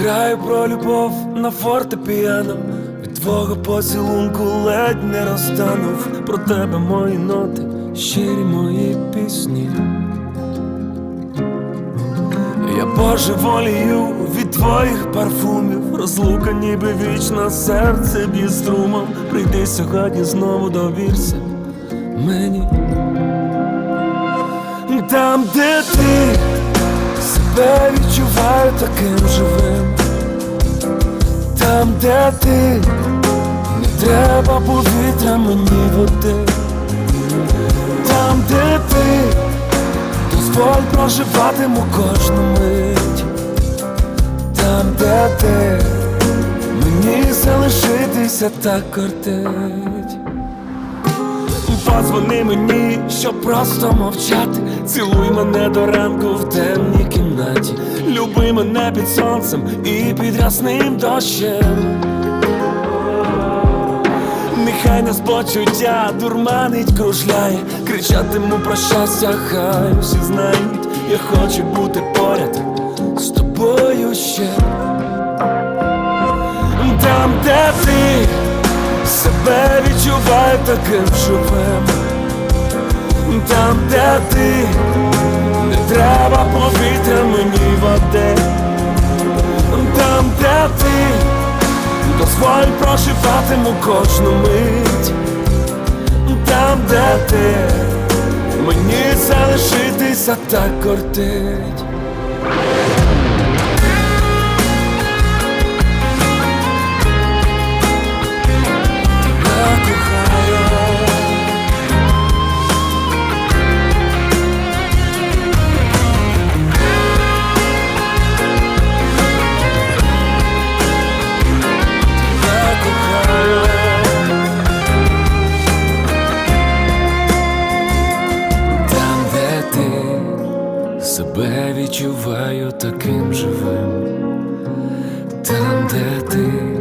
Граю про любов на фортепіано Від твого поцілунку ледь не розтанув Про тебе мої ноти, щирі мої пісні. Я божеволію від твоїх парфумів, розлука ніби вічна, серце б'є струмом. Прийди сьогодні знову довірся мені. Там, де ти себе відчуваю таким живим, де ти, не треба повітря мені води, там, де ти, дозволь проживатиму кожну мить, там, де ти, мені залишитися так кортить. Позвони мені, щоб просто мовчати. Цілуй мене до ранку в темній кімнаті. Люби мене під сонцем і під ясним дощем. Нехай нас почуття дурманить, кружляє, кричатиму про щастя, хай усі знають, я хочу бути поряд з тобою ще. Себе відчуваю таким живим, там, де ти, не треба повітря мені води, там, де ти, дозволь проживатиму кожну мить, там, де ти, мені залишитися так кортить. Себе відчуваю таким живим, там, де ти,